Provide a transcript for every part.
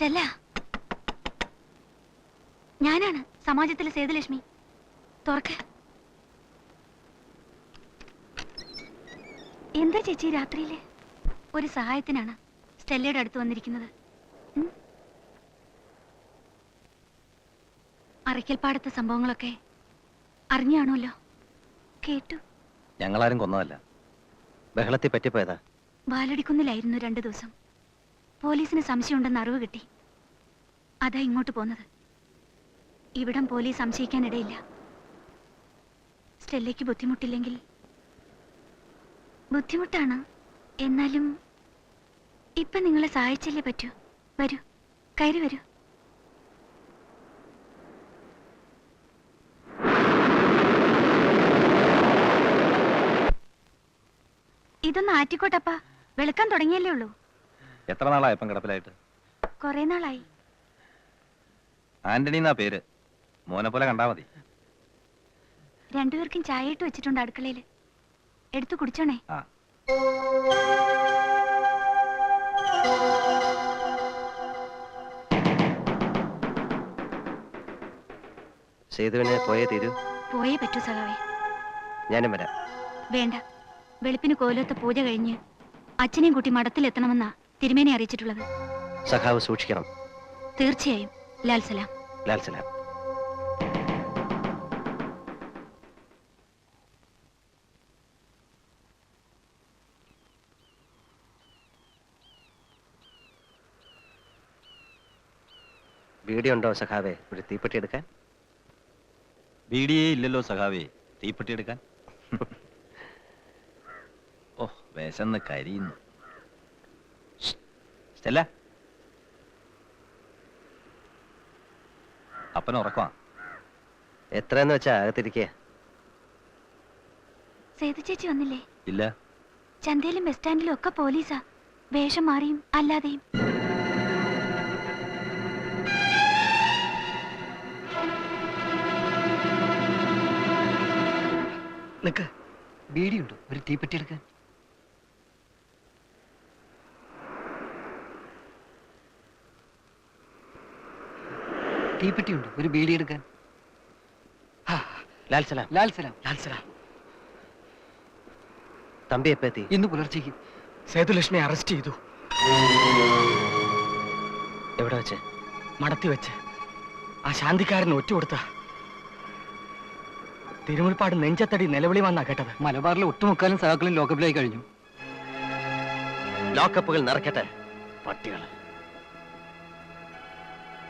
Stella. ഞാനാണ് സമാജത്തിലെ സേതുലക്ഷ്മി. തുറക്ക്. എന്താ ചേച്ചി രാത്രിയിൽ? ഒരു സഹായത്തിനാണ് സ്റ്റെല്ലയുടെ അടുത്ത് വന്നിരിക്കുന്നത്? അറയ്ക്കൽപ്പാടത്തെ സംഭവങ്ങളൊക്കെ അറിഞ്ഞാണല്ലോ? കേട്ടു. ഞങ്ങളാരും കൊന്നതല്ല. ബഹളത്തെ പറ്റിപ്പോയതാ. വാലടിക്കുന്നിലായിരുന്നു രണ്ടു ദിവസം. പോലീസിന് സംശയമുണ്ടെന്ന് അറിവ് കിട്ടി. അതാ ഇങ്ങോട്ട് പോന്നത്. ഇവിടം പോലീസ് സംശയിക്കാനിടയില്ല. സ്റ്റെല്ലയ്ക്ക് ബുദ്ധിമുട്ടില്ലെങ്കിൽ. ബുദ്ധിമുട്ടാണ്. എന്നാലും ഇപ്പൊ നിങ്ങളെ സഹായിച്ചല്ലേ പറ്റൂ? വരൂ. കയറി വരൂ. ഇതൊന്ന് ആറ്റിക്കോട്ടപ്പാ. വെളുക്കാൻ തുടങ്ങിയല്ലേ ഉള്ളൂ. എത്ര നാളായപ്പം കിടപ്പിലായിട്ട്? കൊറേ നാളായി. ആന്റണി എന്നാ പേര്? മോനെ പോലെ കണ്ടാ മതി. രണ്ടുപേർക്കും ചായ ഇട്ട് വെച്ചിട്ടുണ്ട് അടുക്കളയിൽ. എടുത്തു കുടിച്ചോണേ. ആ. സേതുവിനെ പോയേ തീരൂ? പോയേ പറ്റൂ സഖാവേ. ഞാനും വരാം. വേണ്ട. വെളുപ്പിന് കോലത്തെ പൂജ കഴിഞ്ഞ് അച്ഛനെയും കുട്ടി മഠത്തിലെത്തണമെന്നാ. തിരുമേനെ അറിയിച്ചിട്ടുള്ളത്. സഖാവ് സൂക്ഷിക്കണം. തീർച്ചയായും. ലാൽ സലാം. ലാൽ സലാം. വീടിയുണ്ടോ സഖാവേ ഒരു തീപ്പെട്ടി എടുക്കാൻ? ബീഡിയേ ഇല്ലല്ലോ സഖാവേ. തീപ്പെട്ടി എടുക്കാൻ? ഓ വിശന്ന് കരിയുന്നു. സ്റ്റെല്ല അപ്പൻ ഉറക്കമാ. എത്രയെന്ന് വെച്ചാ അകത്തിരിക്കുക സേതു ചേച്ചി വന്നില്ലേ? ഇല്ല. ചന്തയിലും ബസ് സ്റ്റാൻഡിലും ഒക്കെ പോലീസാ. വേഷം മാറിയും അല്ലാതെയും. നിക്ക് ബീഡിയുണ്ടോ? ഒരു തീപ്പെട്ടി എടുക്കാൻ? തീപ്പെട്ടിയുണ്ടോ. ഒരു ബീഡി എടുക്കാൻ. ഹാ, ലാൽ സലാം. ലാൽ സലാം. ലാൽ സലാം. തമ്പി എപ്പ എത്തി ഇന്ന് പുലർച്ചയ്ക്ക് സേതുലക്ഷ്മി അറസ്റ്റ് ചെയ്തു. എവിടെ വെച്ച്? മടത്തി വെച്ച്. ആ ശാന്തിക്കാരൻ ഒറ്റ കൊടുത്ത. തിരുമുൽപ്പാട് നെഞ്ചത്തടി നിലവിളി വന്നാ കേട്ടത്. മലബാറിലെ ഒട്ടുമുക്കാലും സഹാക്കളും ലോക്കപ്പിലായി കഴിഞ്ഞു. ലോക്കപ്പുകൾ നിറക്കട്ടെ പട്ടികൾ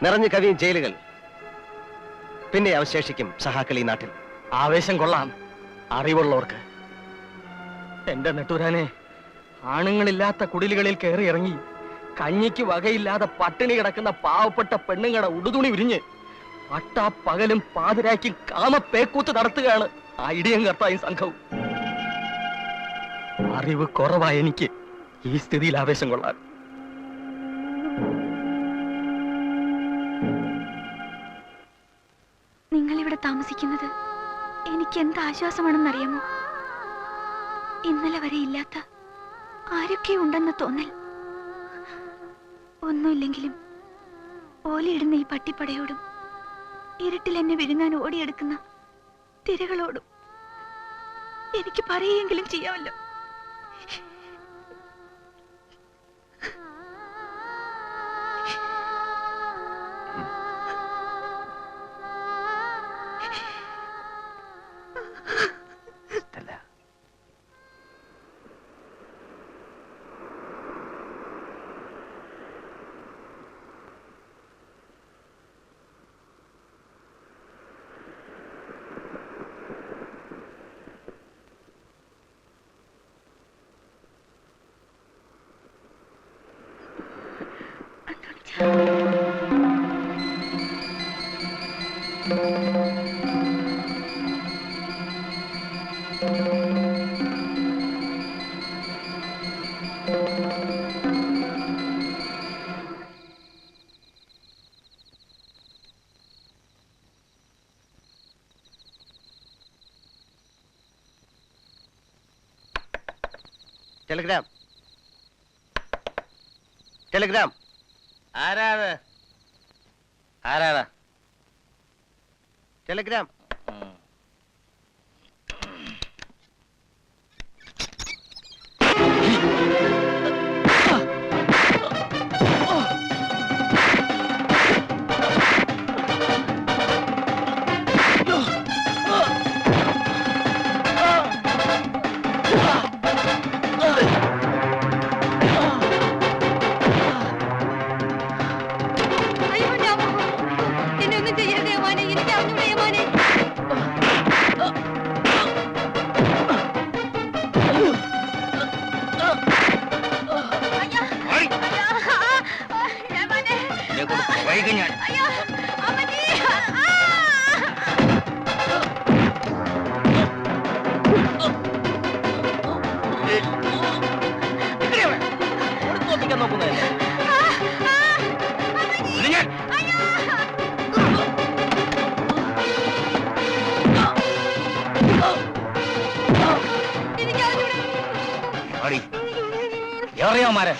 നിറഞ്ഞു കവിയും ജയിലുകൾ. പിന്നെ അവശേഷിക്കും സഹാക്കൾ ഈ നാട്ടിൽ. ആവേശം കൊള്ളാം അറിവുള്ളവർക്ക്. എന്റെ നെട്ടൂരാനെ ആണുങ്ങളില്ലാത്ത കുടിലുകളിൽ കയറി ഇറങ്ങി കഞ്ഞിക്ക് വകയില്ലാതെ പട്ടിണി കിടക്കുന്ന പാവപ്പെട്ട പെണ്ണുങ്ങളുടെ ഉടുതുണി ഉരിഞ്ഞ് പട്ടാ പകലും പാതിരാക്കി കാമപ്പേക്കൂത്ത് നടത്തുകയാണ് ആ ഇടിയം കർത്തായും സംഘവും. അറിവ് കുറവായ എനിക്ക് ഈ സ്ഥിതിയിൽ ആവേശം കൊള്ളാൻ. നിങ്ങൾ ഇവിടെ താമസിക്കുന്നത് എനിക്ക് എന്ത് ആശ്വാസമാണെന്നറിയാമോ ഇന്നലെ വരെ ഇല്ലാത്ത ആരൊക്കെ ഉണ്ടെന്ന് തോന്നൽ. ഒന്നുമില്ലെങ്കിലും ഓലിയിടുന്ന ഈ പട്ടിപ്പടയോടും ഇരുട്ടിൽ എന്നെ വിഴുങ്ങാൻ ഓടിയെടുക്കുന്ന തിരകളോടും എനിക്ക് പറയുകയെങ്കിലും ചെയ്യാമല്ലോ. ടെലിഗ്രാം. ടെലിഗ്രാം. ആരാത്? ആരാടാ ടെലിഗ്രാം ഒന്നും ചെയ്യരുത് യമാനെ എനിക്ക് അറിഞ്ഞൂടെ യമാനെ എവിടെയാമാരെ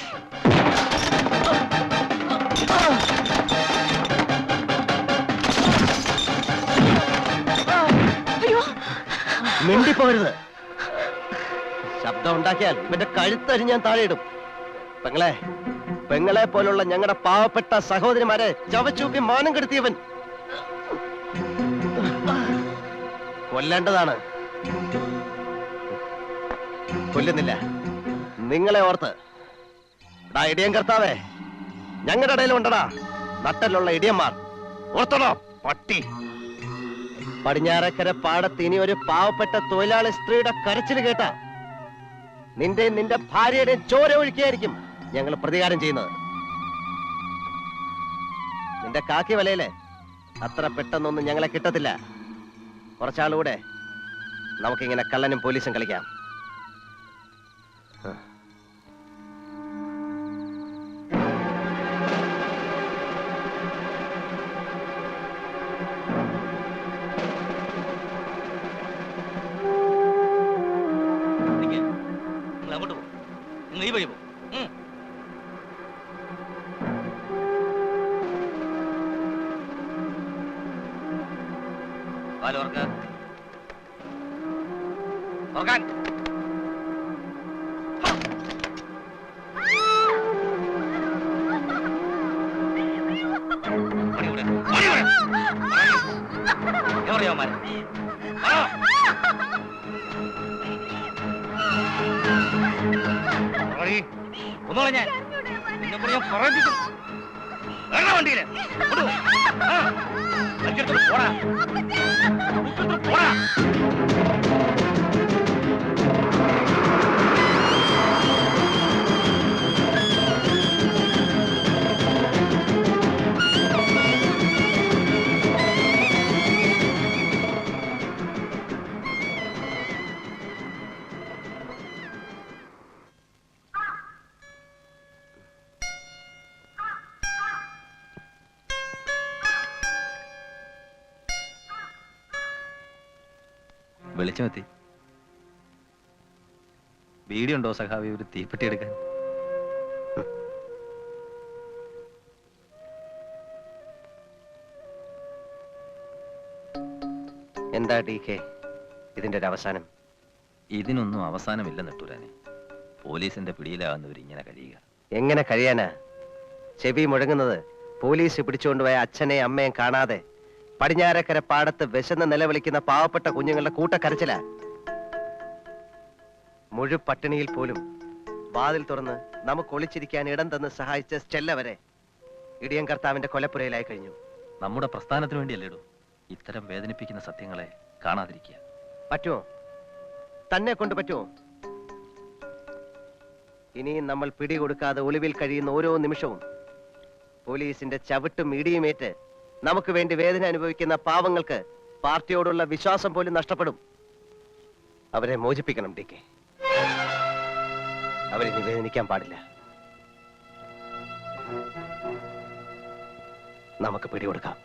മിണ്ടിപ്പോരുത്. ശബ്ദം ഉണ്ടാക്കിയാൽ ഇവന്റെ കഴുത്തരി ഞാൻ താഴെയിടും. പെങ്ങളെ പെങ്ങളെ പോലുള്ള ഞങ്ങളുടെ പാവപ്പെട്ട സഹോദരിമാരെ ചവച്ചൂപ്പി മാനം കെടുത്തിയവൻ. കൊല്ലേണ്ടതാണ്. കൊല്ലുന്നില്ല. നിങ്ങളെ ഓർത്ത് എടാ ഇടിയൻ കർത്താവേ ഞങ്ങളുടെ ഇടയിലുണ്ടടാ നട്ടലുള്ള ഇടിയന്മാർ. ഓർത്തണോ പട്ടി. പടിഞ്ഞാറക്കര പാടത്ത് ഇനി ഒരു പാവപ്പെട്ട തൊഴിലാളി സ്ത്രീയുടെ കരച്ചിൽ കേട്ട. നിന്റെ നിന്റെ ഭാര്യയുടെ ചോര ഒഴുക്കിയായിരിക്കും ഞങ്ങൾ പ്രതികാരം ചെയ്യുന്നത്. നിന്റെ കാക്കി വലയിലെ അത്ര പെട്ടെന്നൊന്നും ഞങ്ങളെ കിട്ടത്തില്ല. കുറച്ചാളുകൂടെ നമുക്കിങ്ങനെ കള്ളനും പോലീസും കളിക്കാം. ഈ വഴി പോ ഉം. വാൽ തുറക്ക്. തുറക്കാൻ. പണി ഇവിടെ. പണി എവിടെയാ അവന്മാര്? ആ. ഒന്നോളെ ഞാൻ ഞാൻ പറയിപ്പിക്കും വേണ്ട വണ്ടിയിൽ. പോടാ. പോടാ. വെളിച്ചമെത്തി ബീഡിയുണ്ടോ സഖാവി ഒരു തീപ്പെട്ടി എടുക്കാൻ? എന്താ ഡി കെ? ഇതിന്റെ ഒരു അവസാനം. ഇതിനൊന്നും അവസാനമില്ല നെട്ടൂരാനെ. പോലീസിന്റെ പിടിയിലാകുന്നവർ ഇങ്ങനെ കഴിയുക. എങ്ങനെ കഴിയാനാ? ചെവി മുഴങ്ങുന്നത് പോലീസ് പിടിച്ചുകൊണ്ടുപോയ അച്ഛനെയും അമ്മയും കാണാതെ പടിഞ്ഞാറക്കര പാടത്ത് വിശന്ന് നിലവിളിക്കുന്ന പാവപ്പെട്ട കുഞ്ഞുങ്ങളുടെ കൂട്ടക്കരച്ചില. മുഴു പട്ടിണിയിൽ പോലും വാതിൽ തുറന്ന് നമുക്ക് ഒളിച്ചിരിക്കാൻ ഇടം തന്ന് സഹായിച്ച സ്റ്റെല്ല വരെ ഇടിയൻ കർത്താവിന്റെ കൊലപ്പുരയിലായി കഴിഞ്ഞു. നമ്മുടെ പ്രസ്ഥാനത്തിന് വേണ്ടിയല്ലേടൂ ഇത്തരം വേദനിപ്പിക്കുന്ന സത്യങ്ങളെ കാണാതിരിക്കുക. പറ്റുമോ? തന്നെ കൊണ്ട് പറ്റുമോ? ഇനിയും നമ്മൾ പിടികൊടുക്കാതെ ഒളിവിൽ കഴിയുന്ന ഓരോ നിമിഷവും പോലീസിന്റെ ചവിട്ടും ഇടിയുമേറ്റ് നമുക്ക് വേണ്ടി വേദന അനുഭവിക്കുന്ന പാവങ്ങൾക്ക് പാർട്ടിയോടുള്ള വിശ്വാസം പോലും നഷ്ടപ്പെടും. അവരെ മോചിപ്പിക്കണം ഡി കെ അവരെ നിവേദനിക്കാൻ പാടില്ല. നമുക്ക് പിടികൊടുക്കാം.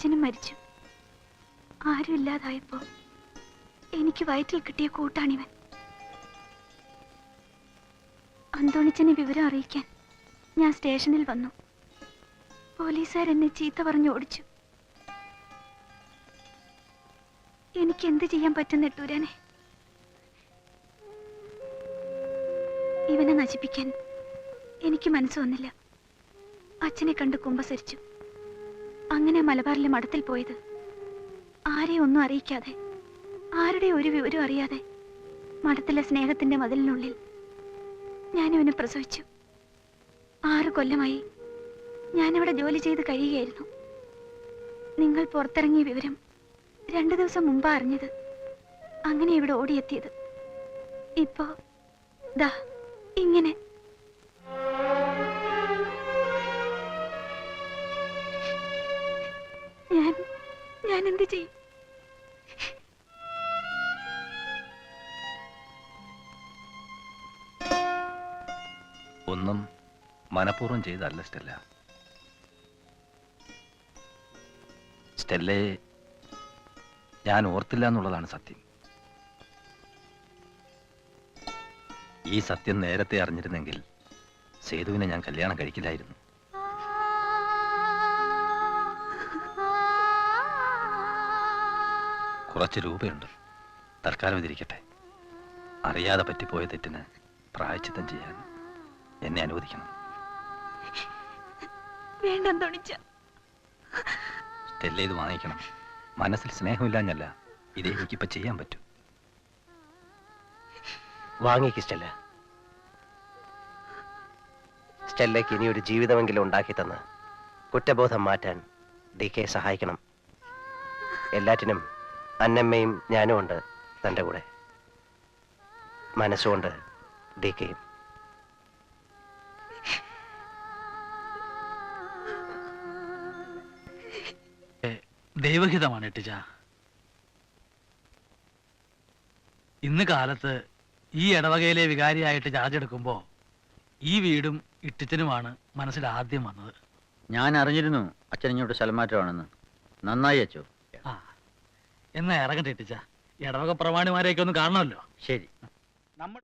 അപ്പച്ചനും മരിച്ചു. ആരും ഇല്ലാതായപ്പോ എനിക്ക് വയറ്റിൽ കിട്ടിയ കൂട്ടാണിവൻ. അന്തോണിച്ചനെ വിവരം അറിയിക്കാൻ ഞാൻ സ്റ്റേഷനിൽ വന്നു. പോലീസുകാർ എന്നെ ചീത്ത പറഞ്ഞു ഓടിച്ചു. എനിക്ക് എന്ത് ചെയ്യാൻ പറ്റും നെട്ടൂരാനെ? ഇവനെ നശിപ്പിക്കാൻ എനിക്ക് മനസ്സ് വന്നില്ല. അച്ഛനെ കണ്ട് കുമ്പസരിച്ചു. അങ്ങനെ മലബാറിലെ മഠത്തിൽ പോയത്. ആരെയും ഒന്നും അറിയിക്കാതെ ആരുടെ ഒരു വിവരം അറിയാതെ മഠത്തിലെ സ്നേഹത്തിന്റെ മതിലിനുള്ളിൽ ഞാൻ ഇവനെ പ്രസവിച്ചു. ആറ് കൊല്ലമായി ഞാനവിടെ ജോലി ചെയ്ത് കഴിയുകയായിരുന്നു. നിങ്ങൾ പുറത്തിറങ്ങിയ വിവരം രണ്ടു ദിവസം മുമ്പാ അറിഞ്ഞത് അങ്ങനെ ഇവിടെ ഓടിയെത്തിയത്. ഇപ്പോ ദാ ഇങ്ങനെ ഞാൻ ഞാൻ എന്ത് ചെയ്യും? ഒന്നും മനഃപൂർവം ചെയ്തല്ല സ്റ്റെല്ല. സ്റ്റെല്ലയെ ഞാൻ ഓർത്തില്ല എന്നുള്ളതാണ് സത്യം. ഈ സത്യം നേരത്തെ അറിഞ്ഞിരുന്നെങ്കിൽ സേതുവിനെ ഞാൻ കല്യാണം കഴിക്കില്ലായിരുന്നു. കുറച്ച് രൂപയുണ്ട്. തൽക്കാലം ഇതിരിക്കട്ടെ. അറിയാതെ പറ്റിപ്പോയ തെറ്റിന് പ്രായച്ചിത്തം ചെയ്യാൻ എന്നെ അനുവദിക്കണം. സ്റ്റെല്ല ഇത് വാങ്ങിക്കണം. മനസ്സിൽ സ്നേഹമില്ലാഞ്ഞല്ല ഇത് എനിക്കിപ്പോ ചെയ്യാൻ പറ്റും. വാങ്ങിക്ക് സ്റ്റെല്ല. സ്റ്റെല്ലയ്ക്ക് ഇനി ഒരു ജീവിതമെങ്കിലും ഉണ്ടാക്കി തന്ന് കുറ്റബോധം മാറ്റാൻ ഡി കെ സഹായിക്കണം. എല്ലാറ്റിനും അന്നമ്മയും ഞാനും ഉണ്ട് തന്റെ കൂടെ. മനസ്സുകൊണ്ട് ഡി കെയും ദൈവഹിതമാണ് ടിജ ഇന്ന് കാലത്ത് ഈ ഇടവകയിലെ വികാരിയായിട്ട് ചാർജ് എടുക്കുമ്പോ ഈ വീടും ഇട്ടിച്ചനുമാണ് മനസ്സിൽ ആദ്യം വന്നത്. ഞാൻ അറിഞ്ഞിരുന്നു അച്ഛൻ ഇങ്ങോട്ട് സ്ഥലമാറ്റമാണെന്ന് നന്നായി അച്ചോ. എന്നാ ഇറങ്ങട്ടെ എട്ടിച്ച ഇടവക പ്രമാണിമാരെയൊക്കെ ഒന്ന് കാണണമല്ലോ. ശരി. നമ്മൾ